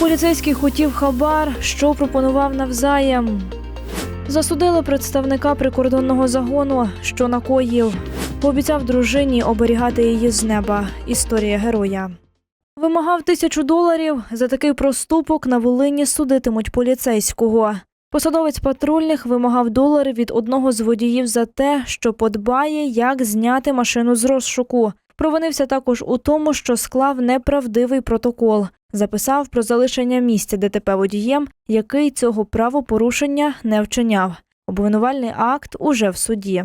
Поліцейський хотів хабар, що пропонував навзаєм. Засудили представника прикордонного загону, що накоїв. Пообіцяв дружині оберігати її з неба. Історія героя. Вимагав тисячу доларів. За такий проступок на Волині судитимуть поліцейського. Посадовець патрульних вимагав долари від одного з водіїв за те, що подбає, як зняти машину з розшуку. Провинився також у тому, що склав неправдивий протокол. Записав про залишення місця ДТП водієм, який цього правопорушення не вчиняв. Обвинувальний акт уже в суді.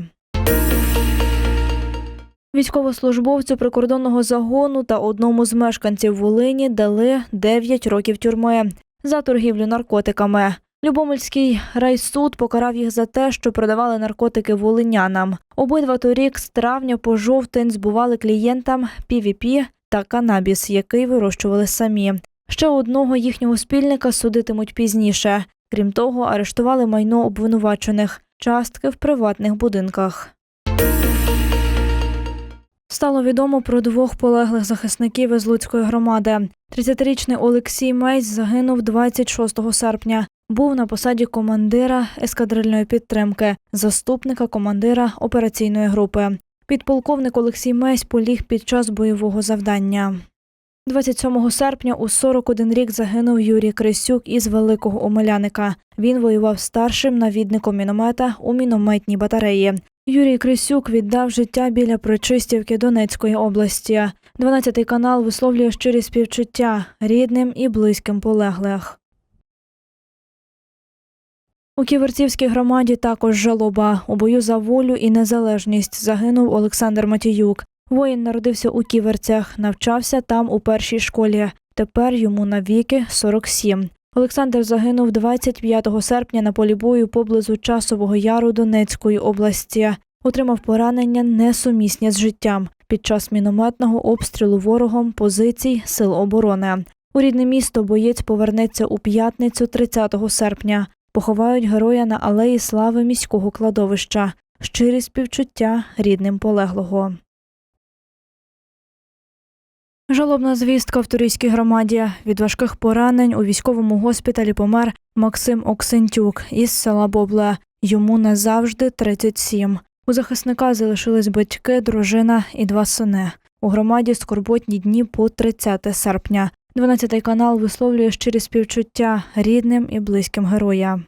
Військовослужбовцю прикордонного загону та одному з мешканців Волині дали 9 років тюрми за торгівлю наркотиками. Любомельський райсуд покарав їх за те, що продавали наркотики волинянам. Обидва торік з травня по жовтень збували клієнтам PVP та канабіс, який вирощували самі. Ще одного їхнього спільника судитимуть пізніше. Крім того, арештували майно обвинувачених частки в приватних будинках. Стало відомо про двох полеглих захисників із Луцької громади. 30-річний Олексій Мейс загинув 26 серпня. Був на посаді командира ескадрильної підтримки, заступника командира операційної групи. Підполковник Олексій Мейс поліг під час бойового завдання. 27 серпня у 41 рік загинув Юрій Крисюк із Великого Омеляника. Він воював старшим навідником міномета у мінометній батареї. Юрій Крисюк віддав життя біля Причистівки Донецької області. 12-й канал висловлює щирі співчуття рідним і близьким полеглих. У Ківерцівській громаді також жалоба. У бою за волю і незалежність загинув Олександр Матіюк. Воїн народився у Ківерцях, навчався там у першій школі. Тепер йому навіки 47. Олександр загинув 25 серпня на полі бою поблизу Часового Яру Донецької області. Отримав поранення несумісні з життям під час мінометного обстрілу ворогом позицій сил оборони. У рідне місто боєць повернеться у п'ятницю 30 серпня. Поховають героя на алеї слави міського кладовища. Щирі співчуття рідним полеглого. Жалобна звістка в турійській громаді. Від важких поранень у військовому госпіталі помер Максим Оксентюк із села Бобле. Йому назавжди 37. У захисника залишились батьки, дружина і два сини. У громаді скорботні дні по 30 серпня. 12 канал висловлює щирі співчуття рідним і близьким героя.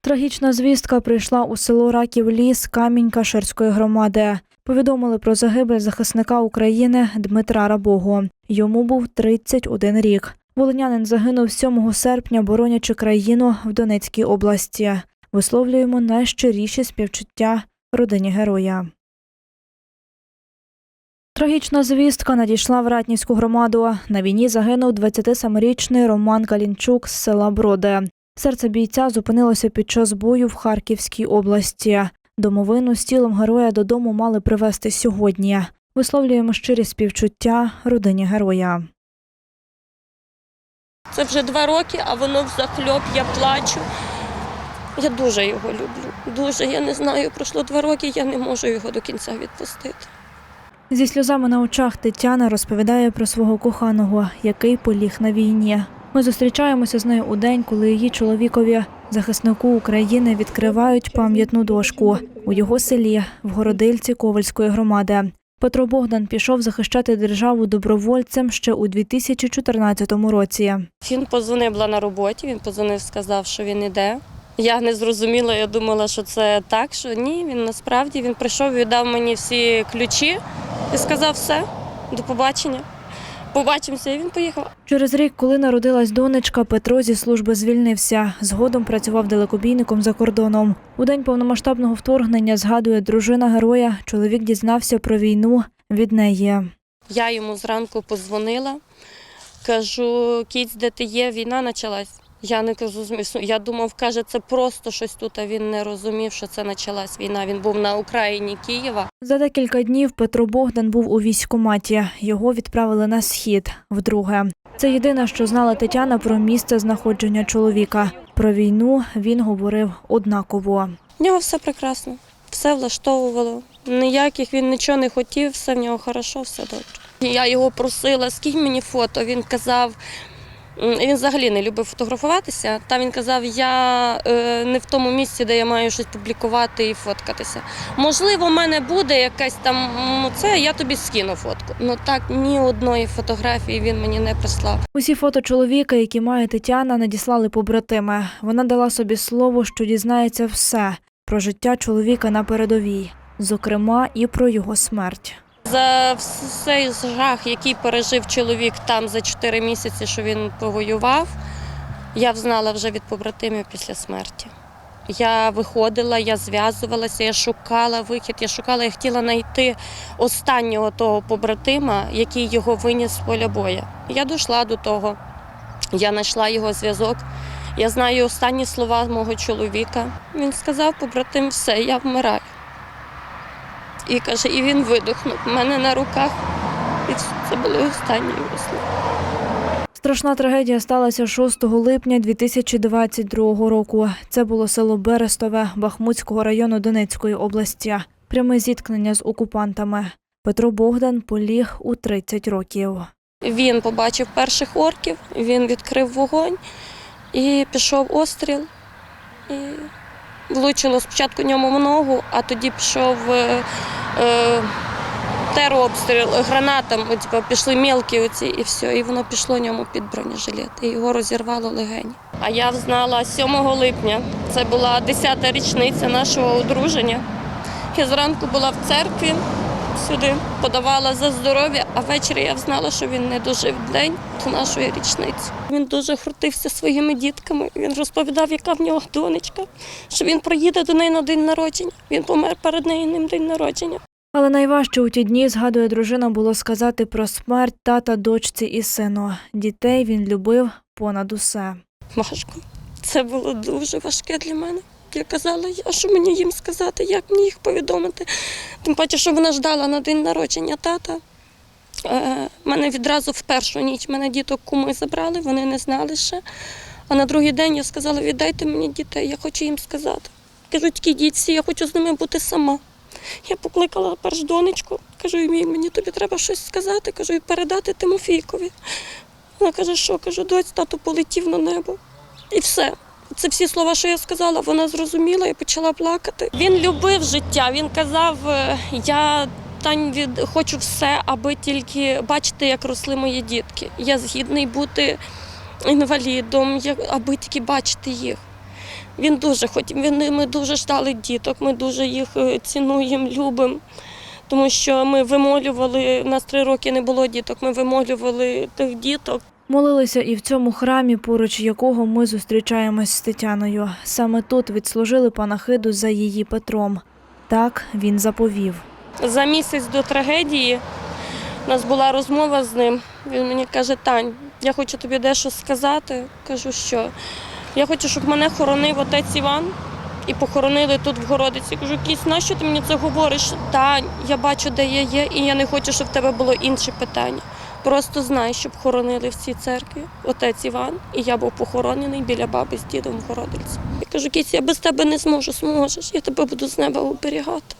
Трагічна звістка прийшла у село Раків Ліс Камінь Шерської громади. Повідомили про загибель захисника України Дмитра Рабого. Йому був 31 рік. Волинянин загинув 7 серпня, боронячи країну в Донецькій області. Висловлюємо найщиріші співчуття родині героя. Трагічна звістка надійшла в Ратнівську громаду. На війні загинув 27-річний Роман Калінчук з села Броди. Серце бійця зупинилося під час бою в Харківській області. Домовину з тілом героя додому мали привезти сьогодні. Висловлюємо щирі співчуття родині героя. Це вже два роки, а воно взахльоп, я плачу. Я дуже його люблю. Дуже. Я не знаю, пройшло два роки, я не можу його до кінця відпустити. Зі сльозами на очах Тетяна розповідає про свого коханого, який поліг на війні. Ми зустрічаємося з нею у день, коли її чоловікові, захиснику України, відкривають пам'ятну дошку у його селі в Городильці Ковальської громади. Петро Богдан пішов захищати державу добровольцем ще у 2014 році. Він позвонив на роботі, він позвонив, сказав, що він іде. Я не зрозуміла, я думала, що це так, що ні, він насправді він прийшов, віддав мені всі ключі і сказав все, до побачення. Побачимося, і він поїхав. Через рік, коли народилась донечка, Петро зі служби звільнився. Згодом працював далекобійником за кордоном. У день повномасштабного вторгнення згадує дружина героя. Чоловік дізнався про війну від неї. Я йому зранку позвонила, кажу, кіць, де ти є, війна почалась. Я не кажу розумів. Я думав, каже, це просто щось тут. А він не розумів, що це почалась війна. Він був на Україні Києва. За декілька днів Петро Богдан був у військкоматі. Його відправили на схід вдруге. Це єдине, що знала Тетяна про місце знаходження чоловіка. Про війну він говорив однаково. В нього все прекрасно, все влаштовувало. Ніяких він нічого не хотів, все в нього хорошо, все добре. Я його просила, скинь мені фото. Він казав, він взагалі не любив фотографуватися. Та він казав, я е, не в тому місці, де я маю щось публікувати і фоткатися. Можливо, в мене буде якась там це, я тобі скину фотку. Ну так ні одної фотографії він мені не прислав. Усі фото чоловіка, які має Тетяна, надіслали побратими. Вона дала собі слово, що дізнається все про життя чоловіка на передовій, зокрема і про його смерть. За цей жах, який пережив чоловік там за 4 місяці, що він повоював, я взнала вже від побратимів після смерті. Я виходила, я зв'язувалася, я шукала вихід, я шукала, я хотіла знайти останнього того побратима, який його виніс з поля боя. Я дійшла до того, я знайшла його зв'язок. Я знаю останні слова мого чоловіка. Він сказав, побратим, все, я вмираю. І каже, і він видохнув в мене на руках. І це були останні його слова. Страшна трагедія сталася 6 липня 2022 року. Це було село Берестове Бахмутського району Донецької області. Пряме зіткнення з окупантами. Петро Богдан поліг у 30 років. Він побачив перших орків, він відкрив вогонь і пішов остріл. І влучило спочатку ньому в ногу, а тоді пішов е, е, терообстріл гранатом, от, типу, пішли мілкі оці і все, і воно пішло ньому під бронежилет, і його розірвало легені. А я взнала 7 липня, це була 10-та річниця нашого одруження. Я зранку була в церкві, сюди подавала за здоров'я, а ввечері я взнала, що він не дожив день до нашої річниці. Він дуже крутився своїми дітками. Він розповідав, яка в нього донечка, що він приїде до неї на день народження. Він помер перед нею ним день народження. Але найважче у ті дні, згадує дружина, було сказати про смерть тата, дочці і сину. Дітей він любив понад усе. Важко. Це було дуже важке для мене. Я казала, я що мені їм сказати, як мені їх повідомити. Тим паче, що вона ждала на день народження тата. Е, мене відразу в першу ніч мене діток куми забрали, вони не знали ще. А на другий день я сказала, віддайте мені дітей, я хочу їм сказати. Кажу, тільки дітці, я хочу з ними бути сама. Я покликала перш донечку, кажу, «Мій, мені тобі треба щось сказати, кажу, і передати Тимофійкові. Вона каже, що кажу, доць, тато полетів на небо. І все. Це всі слова, що я сказала, вона зрозуміла і почала плакати. Він любив життя. Він казав: е, я Тань від хочу все, аби тільки бачити, як росли мої дітки. Я згідний бути інвалідом, аби тільки бачити їх. Він дуже хотів. Він ми дуже ждали діток. Ми дуже їх е, цінуємо, любимо. Тому що ми вимолювали, у нас три роки не було діток, ми вимолювали тих діток. Молилися і в цьому храмі, поруч якого ми зустрічаємось з Тетяною. Саме тут відслужили панахиду за її Петром. Так він заповів. За місяць до трагедії у нас була розмова з ним. Він мені каже: Тань, я хочу тобі дещо сказати. Кажу, що я хочу, щоб мене хоронив отець Іван і похоронили тут в Городиці. Кажу, кісь, нащо ти мені це говориш? Тань, я бачу, де я є, і я не хочу, щоб в тебе було інше питання. Просто знай, щоб хоронили в цій церкві отець Іван, і я був похоронений біля баби з дідом в Городиці. Я кажу, кісь, я без тебе не зможу, зможеш, я тебе буду з неба оберігати.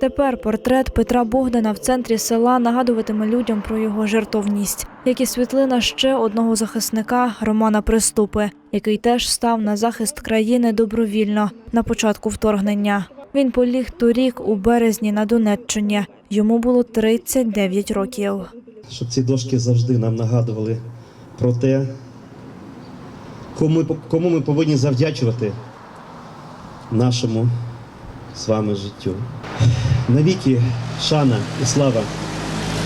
Тепер портрет Петра Богдана в центрі села нагадуватиме людям про його жертовність, як і світлина ще одного захисника Романа Приступи, який теж став на захист країни добровільно на початку вторгнення. Він поліг торік у березні на Донеччині. Йому було 39 років. Щоб ці дошки завжди нам нагадували про те, кому ми, кому ми повинні завдячувати нашому з вами життю. Навіки шана і слава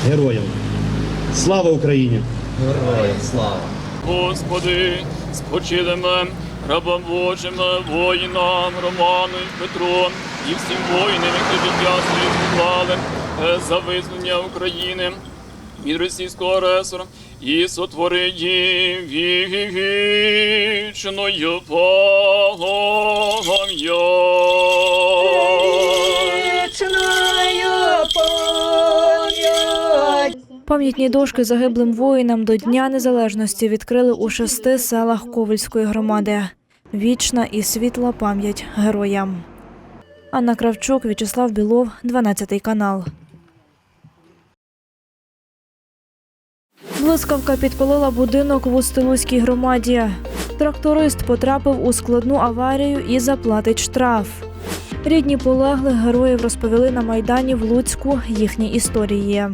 героям. Слава Україні! Героям слава! Господи, спочилими рабам Божим, воїнам, Роману і Петру і всім воїнам, які життя своє поклали е, за визнання України від російського агресора і сотвори вічною пам'ять. Пам'ятні дошки загиблим воїнам до Дня Незалежності відкрили у шести селах Ковальської громади. Вічна і світла пам'ять героям. Анна Кравчук, В'ячеслав Білов, 12 канал. Блискавка підпалила будинок в Устилузькій громаді. Тракторист потрапив у складну аварію і заплатить штраф. Рідні полеглих героїв розповіли на майдані в Луцьку їхні історії.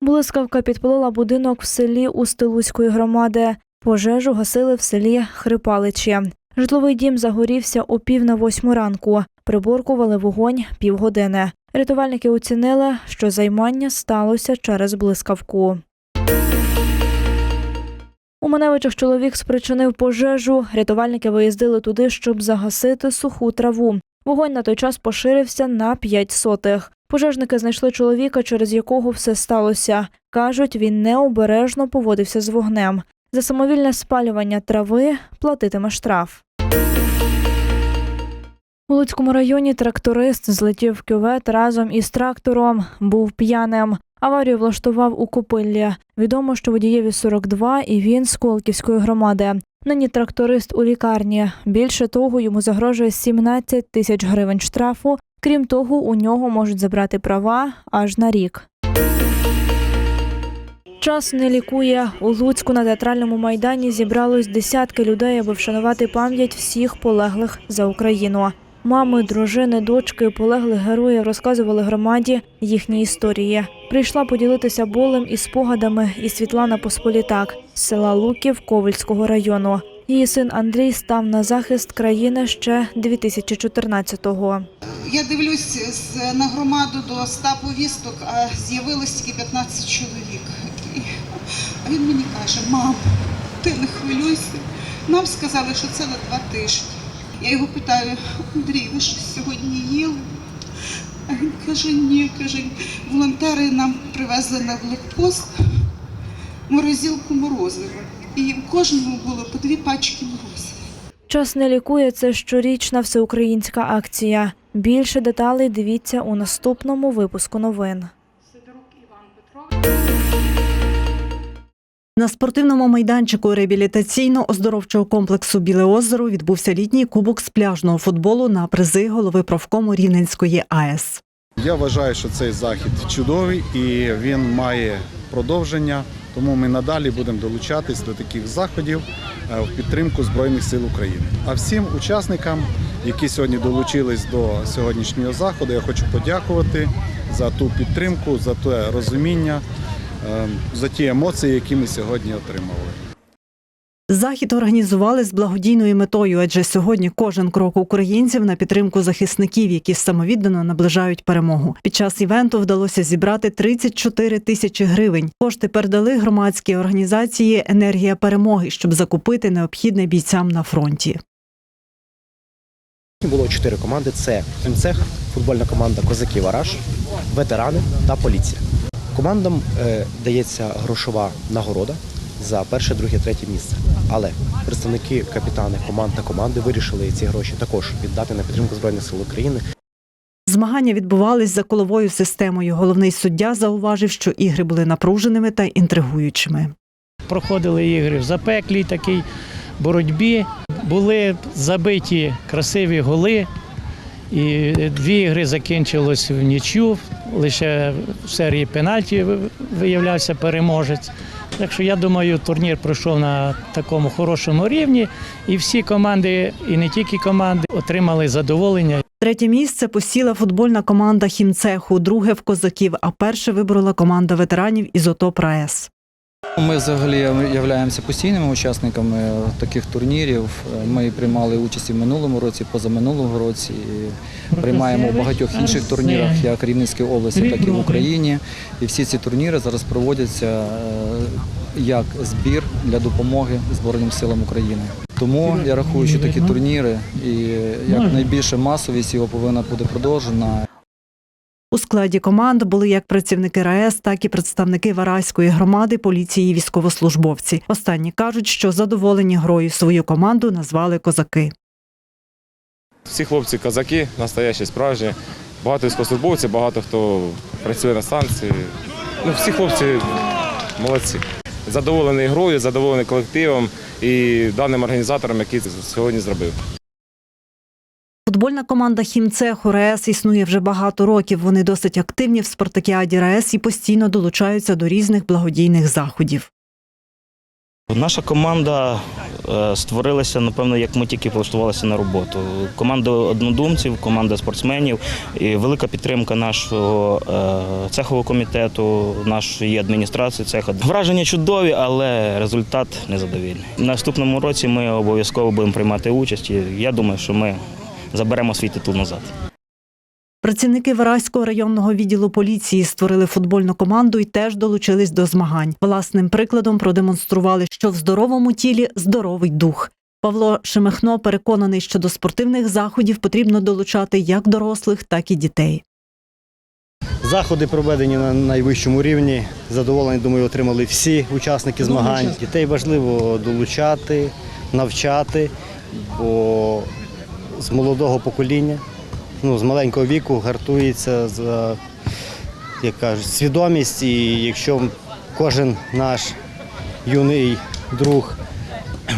Блискавка підпалила будинок в селі Устилузької громади. Пожежу гасили в селі Хрипаличі. Житловий дім загорівся о пів на восьму ранку. Приборкували вогонь півгодини. Рятувальники оцінили, що займання сталося через блискавку. У Маневичах чоловік спричинив пожежу. Рятувальники виїздили туди, щоб загасити суху траву. Вогонь на той час поширився на 5 сотих. Пожежники знайшли чоловіка, через якого все сталося. Кажуть, він необережно поводився з вогнем. За самовільне спалювання трави платитиме штраф. У Луцькому районі тракторист злетів кювет разом із трактором. Був п'яним. Аварію влаштував у Копиллі. Відомо, що водієві 42 і він з Колківської громади. Нині тракторист у лікарні. Більше того, йому загрожує 17 тисяч гривень штрафу. Крім того, у нього можуть забрати права аж на рік. Час не лікує. У Луцьку на театральному майдані зібралось десятки людей, аби вшанувати пам'ять всіх полеглих за Україну. Мами, дружини, дочки полеглих героїв розказували громаді їхні історії. Прийшла поділитися болем і спогадами і Світлана Посполітак з села Луків Ковальського району. Її син Андрій став на захист країни ще 2014-го. Я дивлюсь на громаду до 100 повісток, а з'явилось тільки 15 чоловік. А він мені каже, мам, ти не хвилюйся. Нам сказали, що це на два тижні. Я його питаю, Андрій, ви що сьогодні їли? А він каже, ні, каже, волонтери нам привезли на блокпост морозилку морозива. І кожному було по дві пачки морозива. Час не лікує це щорічна всеукраїнська акція. Більше деталей дивіться у наступному випуску новин. На спортивному майданчику реабілітаційно-оздоровчого комплексу Біле озеро відбувся літній кубок з пляжного футболу на призи голови правкому Рівненської АЕС. Я вважаю, що цей захід чудовий і він має продовження. Тому ми надалі будемо долучатись до таких заходів е, в підтримку Збройних сил України. А всім учасникам, які сьогодні долучились до сьогоднішнього заходу, я хочу подякувати за ту підтримку, за те розуміння, за ті емоції, які ми сьогодні отримали. Захід організували з благодійною метою, адже сьогодні кожен крок українців на підтримку захисників, які самовіддано наближають перемогу. Під час івенту вдалося зібрати 34 тисячі гривень. Кошти передали громадській організації Енергія перемоги, щоб закупити необхідне бійцям на фронті. Було чотири команди: це «Фінцех», футбольна команда Козаки Вараж, ветерани та поліція. Командам е, дається грошова нагорода за перше, друге, третє місце. Але представники, капітани команд та команди вирішили ці гроші також віддати на підтримку Збройних сил України. Змагання відбувались за коловою системою. Головний суддя зауважив, що ігри були напруженими та інтригуючими. проходили ігри в запеклій такій боротьбі. Були забиті красиві голи. І дві ігри закінчилось в нічю. Лише в серії пенальті виявлявся переможець. Так що я думаю, турнір пройшов на такому хорошому рівні, і всі команди, і не тільки команди, отримали задоволення. Третє місце посіла футбольна команда хімцеху, друге в козаків, а перше вибрала команда ветеранів із ОТО ПРАЕС. Ми взагалі являємося постійними учасниками таких турнірів. Ми приймали участь і в минулому році, позаминулого році. Приймаємо в багатьох інших турнірах, як Рівненської області, так і в Україні. І всі ці турніри зараз проводяться е, як збір для допомоги Збройним силам України. Тому я рахую, що такі турніри і як найбільше масовість його повинна бути продовжена. У складі команд були як працівники РаЕС, так і представники Вараської громади, поліції і військовослужбовці. Останні кажуть, що задоволені грою свою команду назвали козаки. Всі хлопці козаки, настоящі, справжні. Багато військовослужбовців, багато хто працює на станції. Ну, всі хлопці молодці. Задоволений грою, задоволений колективом і даним організатором, який сьогодні зробив. Футбольна команда Хімцеху РАЕС існує вже багато років. Вони досить активні в спартакіаді РАЕС і постійно долучаються до різних благодійних заходів. Наша команда е, створилася, напевно, як ми тільки влаштувалися на роботу. Команда однодумців, команда спортсменів, і велика підтримка нашого е, цехового комітету, нашої адміністрації цеха. Враження чудові, але результат незадовільний. В наступному році ми обов'язково будемо приймати участь. Я думаю, що ми заберемо свій титул назад. Працівники Вараського районного відділу поліції створили футбольну команду і теж долучились до змагань. Власним прикладом продемонстрували, що в здоровому тілі здоровий дух. Павло Шемехно переконаний, що до спортивних заходів потрібно долучати як дорослих, так і дітей. Заходи проведені на найвищому рівні. Задоволення, думаю, отримали всі учасники змагань. Дітей важливо долучати, навчати, бо з молодого покоління, ну, з маленького віку гартується за, як кажуть, свідомість. І якщо кожен наш юний друг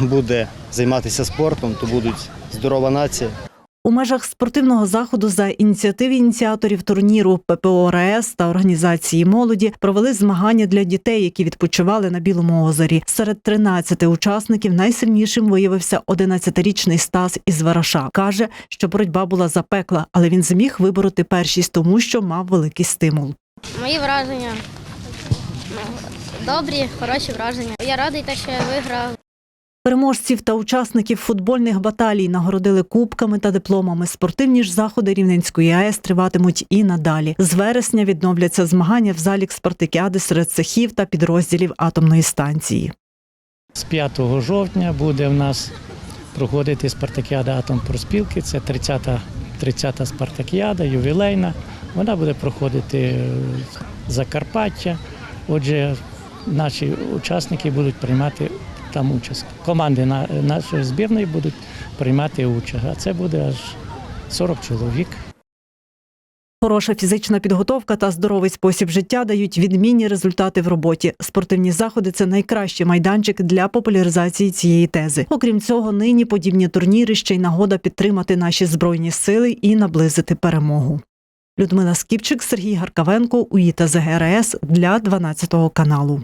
буде займатися спортом, то будуть здорова нація. У межах спортивного заходу за ініціативи ініціаторів турніру ППО РАЕС та організації молоді провели змагання для дітей, які відпочивали на Білому озері. Серед 13 учасників найсильнішим виявився 11-річний Стас із Вараша. Каже, що боротьба була запекла, але він зміг вибороти першість, тому що мав великий стимул. Мої враження добрі, хороші враження. Я радий, те, що я виграв. Переможців та учасників футбольних баталій нагородили кубками та дипломами. Спортивні ж заходи Рівненської АЕС триватимуть і надалі. З вересня відновляться змагання в залі спартакіади серед цехів та підрозділів атомної станції. З 5 жовтня буде в нас проходити спартакіада Атом Проспілки. Це 30-та 30-та спартакіада, ювілейна. Вона буде проходити в Закарпаття. Отже, наші учасники будуть приймати там участь. Команди нашої збірної будуть приймати участь. А це буде аж 40 чоловік. Хороша фізична підготовка та здоровий спосіб життя дають відмінні результати в роботі. Спортивні заходи це найкращий майданчик для популяризації цієї тези. Окрім цього, нині подібні турніри ще й нагода підтримати наші збройні сили і наблизити перемогу. Людмила Скіпчик, Сергій Гаркавенко, УІТА ЗГРС для 12 каналу.